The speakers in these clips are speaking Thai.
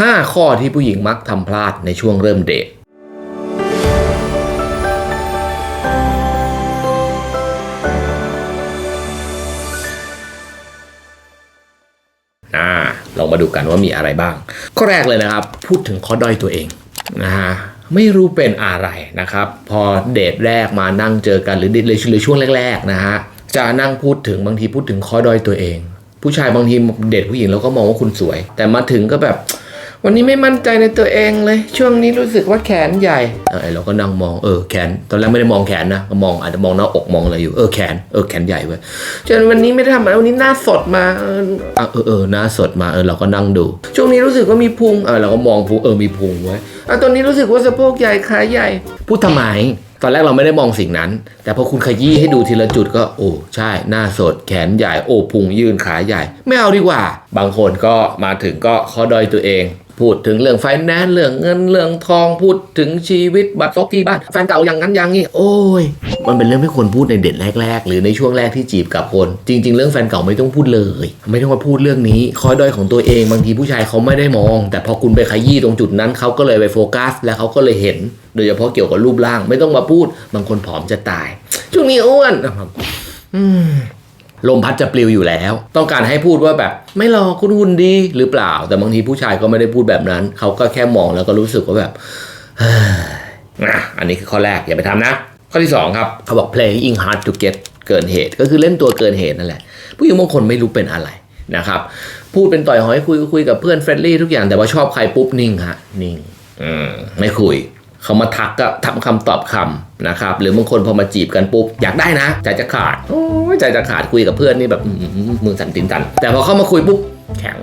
5 ข้อที่ผู้หญิงมักทำพลาดในช่วงเริ่มเดทอ่าลองมาดูกันว่ามีอะไรบ้าง ข้อแรกเลยนะครับ พูดถึงข้อด้อยตัวเองนะฮะไม่รู้เป็นอะไรนะครับ พอเดทแรกมานั่งเจอกันหรือเดทเลยหรือช่วงแรกๆนะฮะจะนั่งพูดถึงบางทีพูดถึงข้อด้อยตัวเอง ผู้ชายบางทีเดทผู้หญิงเราก็มองว่าคุณสวย แต่มาถึงก็แบบ วันนี้ไม่มั่นใจในตัวเองเลย ช่วงนี้รู้สึกว่าแขนใหญ่เออเราก็นั่งมองเออแขน ตอนแรกไม่ได้มองแขนนะก็มองอาจจะมองหน้าอกมองอะไรอยู่เออแขนเออแขนใหญ่เว้ยจนวันนี้ไม่ได้ทำอะไรวันนี้หน้าสดมาเอออะเออเออหน้าสดมาเออเราก็นั่งดู ช่วงนี้รู้สึกว่ามีพุงเออเราก็มองพุงเออมีพุงไว้ยอะตอนนี้รู้สึกว่าสะโพกใหญ่ขาใหญ่พูดทำไมตอนแรกเราไม่ได้มองสิ่งนั้น แต่พอคุณขยี้ให้ดูทีละจุดก็ โอ้ ใช่ หน้าสด แขนใหญ่ โอ้พุงยืนขาใหญ่ ไม่เอาดีกว่า บางคนก็มาถึงก็ข้อด้อยตัวเอง พูดถึงเรื่องไฟแนนซ์เรื่องเงินเรื่องทองพูดถึงชีวิตบัตรซบที่บ้านแฟนเก่าอย่างนั้นอย่างนี้โอ้ย มันเป็นเรื่องไม่ควรพูดในเด็ดแรก ๆ หรือในช่วงแรกที่จีบกับคน จริง ๆ เรื่องแฟนเก่าไม่ต้องพูดเลย ไม่ต้องมาพูดเรื่องนี้ข้อด้อยของตัวเองบางทีผู้ชายเขาไม่ได้มอง แต่พอคุณไปขยี้ตรงจุดนั้นเขาก็เลยไปโฟกัส และเขาก็เลยเห็น โดยเฉพาะเกี่ยวกับรูปร่าง ไม่ต้องมาพูดบางคนผอมจะตาย ช่วงนี้อ้วนอืม ลมพัดจะปลิวอยู่แล้ว ต้องการให้พูดว่าแบบไม่หรอกคุณหุ่นดีหรือเปล่า แต่บางทีผู้ชายก็ไม่ได้พูดแบบนั้น เขาก็แค่มองแล้วก็รู้สึกว่าแบบอะอันนี้คือข้อแรกอย่าไปทำนะ ข้อที่ 2 ครับ เขาบอก playing hard to get เกินเหตุ ก็คือเล่นตัวเกินเหตุนั่นแหละ ผู้หญิงบางคนไม่รู้เป็นอะไรนะครับ พูดเป็นต่อยหอยคุยคุยกับเพื่อนเฟรนลี่ทุกอย่างแต่ว่าชอบใครปุ๊บนิ่งฮะนิ่งอืมไม่คุย เขามาทักก็ทำคำตอบคำนะครับหรือบางคนพอมาจีบกันปุ๊บอยากได้นะใจจะขาดโอ้ใจจะขาดคุยกับเพื่อนนี่แบบมือสั่นตินตัน แต่พอเข้ามาคุยปุ๊บแข็ง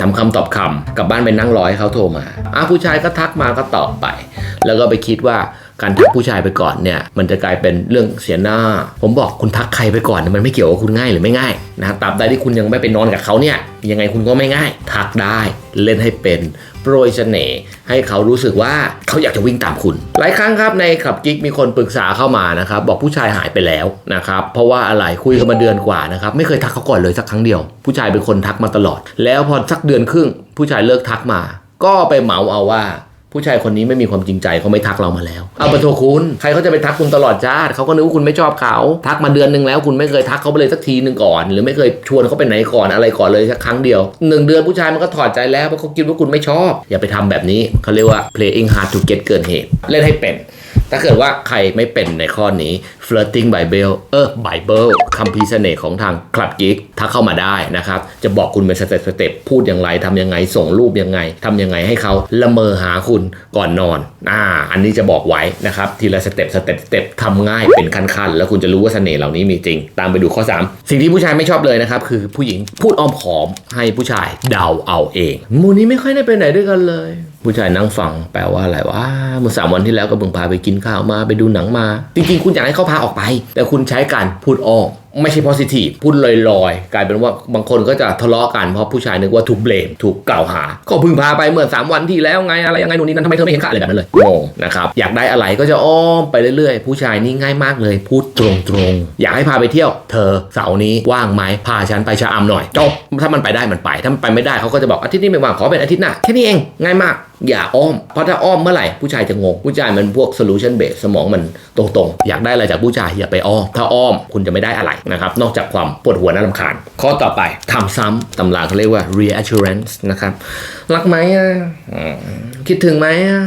ทำคำตอบคำกลับบ้านไปนั่งรอให้เขาโทรมาอะผู้ชายก็ทักมาก็ตอบไป แล้วก็ไปคิดว่า การทักผู้ชายไปก่อนเนี่ยมันจะกลายเป็นเรื่องเสียหน้า ผมบอกคุณทักใครไปก่อนเนี่ยมันไม่เกี่ยวว่าคุณง่ายหรือไม่ง่ายนะตราบใดที่คุณยังไม่ไปนอนกับเขาเนี่ยยังไงคุณก็ไม่ง่าย ทักได้เล่นให้เป็นโปรยเสน่ห์ให้เขารู้สึกว่าเขาอยากจะวิ่งตามคุณ หลายครั้งครับในขับกิ๊กมีคนปรึกษาเข้ามานะครับบอกผู้ชายหายไปแล้วนะครับเพราะว่าอะไรคุยกันมาเดือนกว่านะครับไม่เคยทักเขาก่อนเลยสักครั้งเดียว ผู้ชายเป็นคนทักมาตลอด แล้วพอสักเดือนครึ่ง ผู้ชายเลิกทักมา ก็ไปเหมาเอาว่า ผู้ชายคนนี้ไม่มีความจริงใจเขาไม่ทักเรามาแล้ว เอาไปโทรคุณใครเขาจะไปทักคุณตลอดชาติเขาก็นึกว่าคุณไม่ชอบเขาทักมาเดือนหนึ่งแล้วคุณไม่เคยทักเขาไปเลยสักทีหนึ่งก่อน หรือไม่เคยชวนเขาไปไหนก่อนอะไรก่อนเลยสักครั้งเดียวหนึ่งเดือนผู้ชายมันก็ถอดใจแล้วเพราะเขาคิดว่าคุณไม่ชอบ อย่าไปทำแบบนี้เขาเรียกว่า playing hard to get เกินเหตุเล่นให้เป็น ถ้าเกิดว่าใครไม่เป็นในข้อนี้ flirting Bible เออ Bible คำพีเสน่ห์ของทางคลับกิ๊กถ้าเข้ามาได้นะครับ จะบอกคุณเป็นสเต็ปสเต็ปพูดอย่างไรทำยังไง ส่งรูปยังไงทำยังไงให้เขาละเมอหาคุณก่อนนอน อ่า อันนี้จะบอกไว้นะครับ ทีละสเต็ปสเต็ปสเต็ปทำง่ายเป็นขั้นๆ แล้วคุณจะรู้ว่าเสน่ห์เหล่านี้มีจริง ตามไปดูข้อ 3 สิ่งที่ผู้ชายไม่ชอบเลยนะครับคือผู้หญิงพูดอ้อมขอมให้ผู้ชายเดาเอาเองมูนี้ไม่ค่อยได้ไปไหนด้วยกันเลย ผู้ชายนั่งฟังแปลว่าอะไรวะเมื่อสามวันที่แล้วก็เพิ่งพาไปกินข้าวมาไปดูหนังมา จริงๆ คุณอยากให้เขาพาออกไป แต่คุณใช้การพูดอ้อมไม่ใช่ positive พูดลอยๆ กลายเป็นว่าบางคนก็จะทะเลาะกันเพราะผู้ชายนึกว่าถูกเบลมถูกกล่าวหา ก็พิ่งพาไปเมื่อสามวันที่แล้วไงอะไรยังไงนู่นนี่นั่นทำไมเธอไม่เห็นค่าอะไรแบบนั้นเลยงงนะครับ อยากได้อะไรก็จะอ้อมไปเรื่อยๆ ผู้ชายนี่ง่ายมากเลย พูดตรงๆ อยากให้พาไปเที่ยว เธอเสาร์นี้ว่างไหมพาฉันไปชะอำหน่อยจบถ้ามันไปได้มันไปถ้ามันไปไม่ได้เขาก็จะบอกอาทิตย์นี้ไม่ว่างขอเป็นอาทิตย์หน้าแค่นี้เองง่ายมาก อย่าอ้อม เพราะถ้าอ้อมเมื่อไหร่ผู้ชายจะงง ผู้ชายมันพวก solution base สมองมันตรงๆ อยากได้อะไรจากผู้ชายอย่าไปอ้อม ถ้าอ้อมคุณจะไม่ได้อะไรนะครับ นอกจากความปวดหัวน่ารำคาญ ข้อต่อไปทำซ้ำตำราเขาเรียกว่า reassurance นะครับ รักไหมอะคิดถึงไหมอะ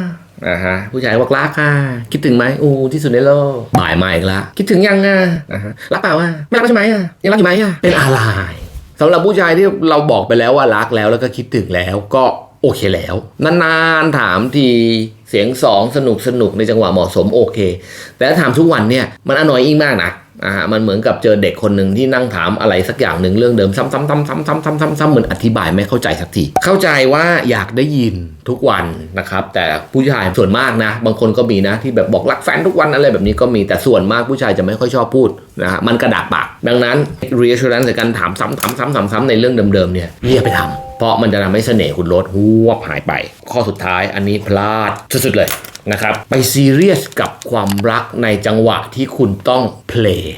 อ่าฮะผู้ชายบอกรักค่ะ คิดถึงไหมอู้ที่สุดในโลกบ่ายมาอีกละคิดถึงยังอะอ่าฮะรักเปล่าอะไม่รักใช่ไหมอะยังรักอยู่ไหมอะเป็นอะไรสำหรับผู้ชายที่เราบอกไปแล้วว่ารักแล้วแล้วก็คิดถึงแล้วก็ โอเคแล้ว นานๆถามทีเสียงสองสนุกสนุกในจังหวะเหมาะสมโอเค แต่ถ้าถามทุกวันเนี่ยมันอนอยอิงมากนะอ่ามันเหมือนกับเจอเด็กคนหนึ่งที่นั่งถามอะไรสักอย่างหนึ่งเรื่องเดิมซ้ำๆๆๆๆๆๆเหมือนอธิบายไม่เข้าใจสักที เข้าใจว่าอยากได้ยินทุกวันนะครับ แต่ผู้ชายส่วนมากนะ บางคนก็มีนะที่แบบบอกรักแฟนทุกวันอะไรแบบนี้ก็มีแต่ส่วนมากผู้ชายจะไม่ค่อยชอบพูดนะฮะมันกระดากปาก ดังนั้น reassurance ในการถามซ้ำๆๆๆๆในเรื่องเดิมๆเนี่ยเรียกไปทำเพราะมันจะทำให้เสน่ห์คุณลดหัวหายไป ข้อสุดท้ายอันนี้พลาดสุดๆเลยนะครับไปซีเรียสกับความรักในจังหวะที่คุณต้องเพลย์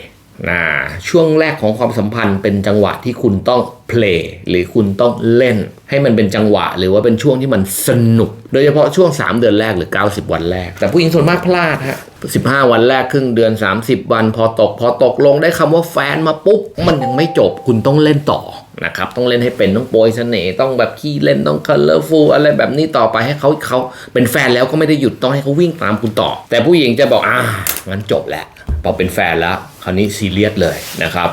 นะช่วงแรกของความสัมพันธ์เป็นจังหวะที่คุณต้อง play หรือคุณต้องเล่น ให้มันเป็นจังหวะ หรือว่าเป็นช่วงที่มันสนุก โดยเฉพาะช่วง 3 เดือนแรกหรือ 90 วันแรก แต่ผู้หญิงส่วนมากพลาดฮะ15 วันแรกครึ่งเดือน 30 วัน พอตก พอตกลงได้คำว่าแฟนมาปุ๊บ มันยังไม่จบคุณต้องเล่นต่อ นะครับต้องเล่นให้เป็นต้องโปรยเสน่ห์ต้องแบบขี้เล่นต้องคูลเลอร์ฟูลอะไรแบบนี้ต่อไปให้เขาเขาเป็นแฟนแล้วก็ไม่ได้หยุดต้องให้เขาวิ่งตามคุณต่อ แต่ผู้หญิงจะบอกอ่างั้นจบแหละพอเป็นแฟนแล้ว คราวนี้ซีเรียสเลยนะครับ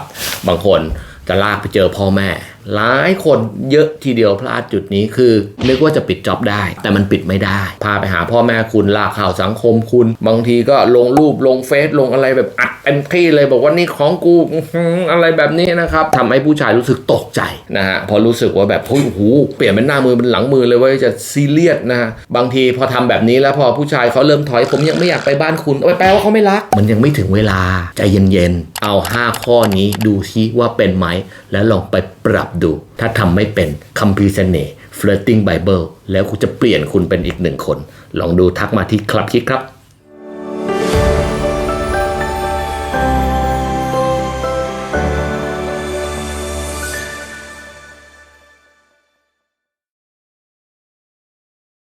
บางคนจะลากไปเจอพ่อแม่ หลายคนเยอะทีเดียวพลาดจุดนี้คือ นึกว่าจะปิดจ็อบได้ แต่มันปิดไม่ได้ พาไปหาพ่อแม่คุณลากข่าวสังคมคุณ บางทีก็ลงรูปลงเฟซลงอะไรแบบอัดเต็มที่เลยบอกว่านี่ของกูอะไรแบบนี้นะครับทำให้ผู้ชายรู้สึกตกใจนะฮะพอรู้สึกว่าแบบเฮ้ยโอ้โหเปลี่ยนเป็นหน้ามือเป็นหลังมือเลยว่าจะซีเรียสนะฮะบางทีพอทำแบบนี้แล้วพอผู้ชายเขาเริ่มถอยผมยังไม่อยากไปบ้านคุณเอาไปแปลว่าเขาไม่รัก มันยังไม่ถึงเวลาใจเย็นๆเอา 5 ข้อนี้ดูซิว่าเป็นไหมแล้วลองไปปรับดู ถ้าทำไม่เป็นคัมภีร์เสน่ห์ flirting bible แล้วคุณจะเปลี่ยนคุณเป็นอีกหนึ่งคน ลองดูทักมาที่คลับคิดครับ